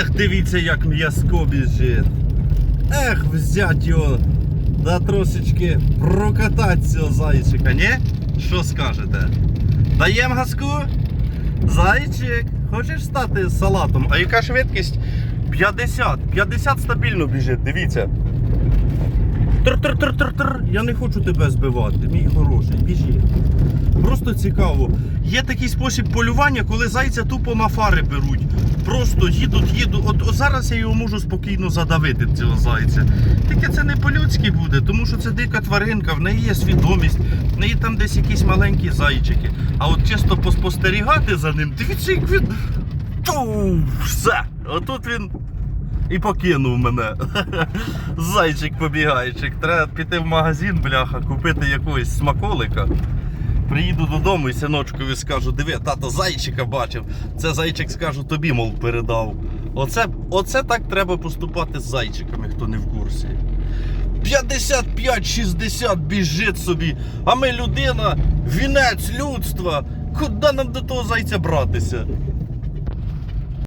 Ех, дивіться, як м'язко біжить. Ех, взять його да трошечки прокатати цього зайчика, ні? Що скажете? Даємо газку? Зайчик, хочеш стати салатом? А яка швидкість? 50. 50 стабільно біжить, дивіться. Тр-тр-тр-тр-тр. Я не хочу тебе збивати, мій хороший, біжи. Просто цікаво. Є такий спосіб полювання, коли зайця тупо на фари беруть. Просто їдуть, їдуть. От, зараз я його можу спокійно задавити, цього зайця. Тільки це не по-людськи буде, тому що це дика тваринка, в неї є свідомість, в неї там десь якісь маленькі зайчики. А от чисто поспостерігати за ним, дивіться, як він. Ту, все. Отут він і покинув мене. Зайчик побігайчик. Треба піти в магазин, бляха, купити якогось смаколика. Приїду додому і синочкові скажу, диви, тато зайчика бачив. Це зайчик скажу, тобі, мов, передав. Оце, оце так треба поступати з зайчиками, хто не в курсі. 55-60 біжить собі, а ми людина, вінець людства. Куди нам до того зайця братися?